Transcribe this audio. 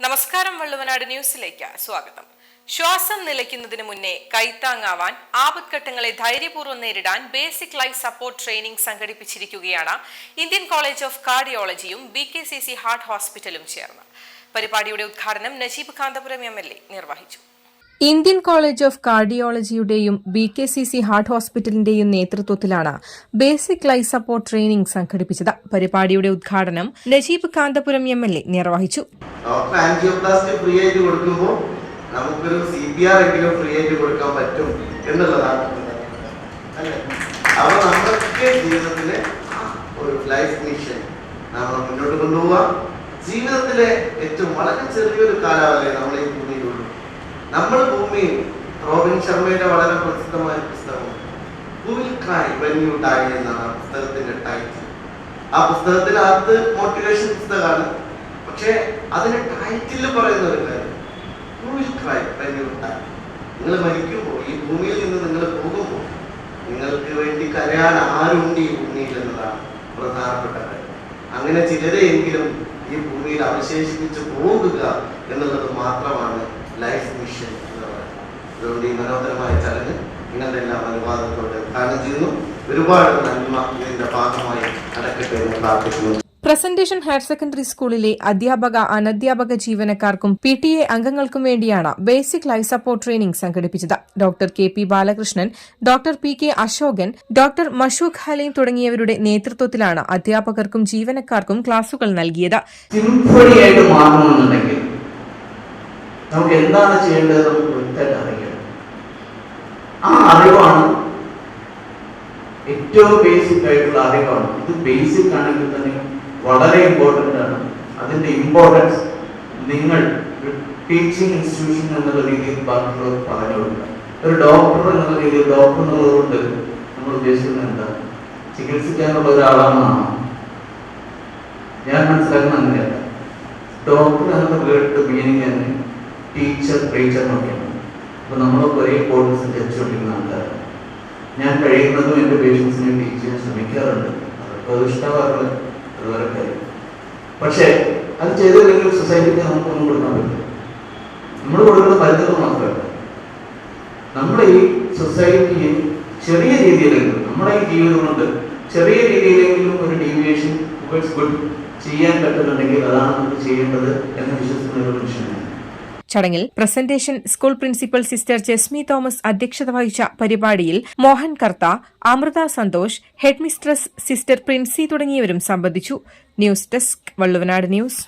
നമസ്കാരം വള്ളുവനാട് ന്യൂസിലേക്ക് സ്വാഗതം. ശ്വാസം നിലയ്ക്കുന്നതിന് മുന്നേ കൈത്താങ്ങാവാൻ ആപത്ഘട്ടങ്ങളെ ധൈര്യപൂർവം നേരിടാൻ ബേസിക് ലൈഫ് സപ്പോർട്ട് ട്രെയിനിംഗ് സംഘടിപ്പിച്ചിരിക്കുകയാണ് Indian college of കാർഡിയോളജിയും B K C C heart ഹോസ്പിറ്റലും ചേർന്ന്. പരിപാടിയുടെ ഉദ്ഘാടനം Najeeb Kanthapuram M L A നിർവഹിച്ചു. Indian college of കാർഡിയോളജിയുടെയും B K C C heart ഹോസ്പിറ്റലിന്റെയും നേതൃത്വത്തിലാണ് ബേസിക് ലൈഫ് സപ്പോർട്ട് ട്രെയിനിംഗ് സംഘടിപ്പിച്ചത്. പരിപാടിയുടെ ഉദ്ഘാടനം Najeeb Kanthapuram M L A നിർവഹിച്ചു. കൊടുക്കുമ്പോൾ കൊടുക്കാൻ പറ്റും എന്നുള്ളതാണ് ജീവിതത്തിലെ ഒരു ലൈഫ് മിഷൻ നമ്മൾ ജീവിതത്തിലെ ഏറ്റവും വളരെ ചെറിയൊരു കാലാവധി നമ്മൾ ഈ നമ്മൾ ഭൂമിയിൽ റോബിൻ ശർമ്മയുടെ വളരെ പ്രസിദ്ധമായ പുസ്തകമാണ് will cry when you die എന്നാണ് ആ പുസ്തകത്തിന്റെ ടൈറ്റിൽ ആ പുസ്തകത്തിൽ പുസ്തകത്തിനകത്ത് മോട്ടിവേഷൻ പുസ്തകമാണ്. പക്ഷെ അതിന് ടൈറ്റിൽ പറയുന്ന ഒരു കാര്യം. നിങ്ങൾ മരിക്കുമ്പോൾ ഈ ഭൂമിയിൽ നിന്ന് നിങ്ങൾ പോകുമ്പോൾ നിങ്ങൾക്ക് വേണ്ടി കരയാൻ ആരുണ്ട് ഈ ഭൂമിയിൽ എന്നതാണ് പ്രധാനപ്പെട്ട കാര്യം. അങ്ങനെ ചിലരെയെങ്കിലും ഈ ഭൂമിയിൽ അവശേഷിപ്പിച്ച് പോകുക എന്നുള്ളത് മാത്രമാണ് ലൈഫ് മിഷൻ എന്ന് പറയുന്നത് അതുകൊണ്ട് ഈ മനോഹരമായ ചടങ്ങ് നിങ്ങളുടെ എല്ലാം അനുവാദത്തോടെ ഉദ്ഘാടനം ചെയ്യുന്നു. ഒരുപാട് നന്മ ഇതിന്റെ ഭാഗമായി നടക്കട്ടെ എന്ന് പ്രാർത്ഥിക്കുന്നു. പ്രസന്റേഷൻ ഹയർ സെക്കൻഡറി സ്കൂളിലെ അധ്യാപക അനധ്യാപക ജീവനക്കാർക്കും പി ടി എ അംഗങ്ങൾക്കും വേണ്ടിയാണ് ബേസിക് ലൈഫ് സപ്പോർട്ട് ട്രെയിനിംഗ് സംഘടിപ്പിച്ചത്. Doctor K P Balakrishnan doctor P K Asokan doctor Mashook Haleem തുടങ്ങിയവരുടെ നേതൃത്വത്തിലാണ് അധ്യാപകർക്കും ജീവനക്കാർക്കും ക്ലാസുകൾ നൽകിയത്. നമുക്ക് എന്താണ് ചെയ്യേണ്ടത് നമുക്ക് വ്യക്തമായിട്ട് അറിയണം. ആ അറിവാണ് ഏറ്റവും ബേസിക് ആയിട്ടുള്ള അറിവാണ്. ഇത് ബേസിക് ആണെങ്കിൽ തന്നെ വളരെ ഇമ്പോർട്ടന്റ് ആണ്. അതിന്റെ ഇമ്പോർട്ടൻസ് നിങ്ങൾ ടീച്ചിങ് ഇൻസ്റ്റിറ്റ്യൂഷൻ എന്നുള്ള രീതിയിൽ ബാക്കിയുള്ളവർ പറഞ്ഞു ഒരു ഡോക്ടർ എന്നുള്ള രീതിയിൽ ഡോക്ടർ എന്നുള്ളത് കൊണ്ട് നമ്മൾ ഉദ്ദേശിക്കുന്നത് എന്താ? ചികിത്സിക്കാനുള്ള ഒരാളാണെന്നാണോ ഞാൻ മനസ്സിലാക്കുന്ന അങ്ങനെയല്ല. ഡോക്ടർ എന്നുള്ള ടീച്ചർ ടീച്ചർ എന്നൊക്കെയാണ്. അപ്പൊ നമ്മളൊക്കെ ഒരേ കോഴ്സ് ജനിച്ചുകൊണ്ടിരുന്ന ആൾക്കാരാണ്. ഞാൻ കഴിയുന്നതും എന്റെ പേഷ്യൻസിനെ ടീച്ച് ചെയ്യാൻ ശ്രമിക്കാറുണ്ട്. അവർക്ക് അത് അതുപോലെ കാര്യം. പക്ഷേ അത് ചെയ്തില്ലെങ്കിൽ സൊസൈറ്റിക്ക് നമുക്കൊന്നും കൊടുക്കാൻ പറ്റില്ല. നമ്മൾ കൊടുക്കുന്ന മരുന്നുകൾ മാത്രമല്ല. നമ്മുടെ ഈ സൊസൈറ്റിയിൽ ചെറിയ രീതിയിലെങ്കിലും നമ്മുടെ ഈ ജീവിതം കൊണ്ട് ചെറിയ രീതിയിലെങ്കിലും ഒരു ഡീവിയേഷൻ ഗുഡ് ചെയ്യാൻ പറ്റുന്നുണ്ടെങ്കിൽ അതാണ് നമുക്ക് ചെയ്യേണ്ടത് എന്ന് വിശ്വസിക്കുന്ന ഒരു മനുഷ്യനാണ് ചടങ്ങിൽ Presentation school principal sister Jasmi Thomas അധ്യക്ഷത വഹിച്ച പരിപാടിയിൽ മോഹൻ കർത്ത അമൃത സന്തോഷ് ഹെഡ്മിസ്ട്രസ് സിസ്റ്റർ പ്രിൻസി തുടങ്ങിയവരും സംബന്ധിച്ചു. News desk Valluvanad news.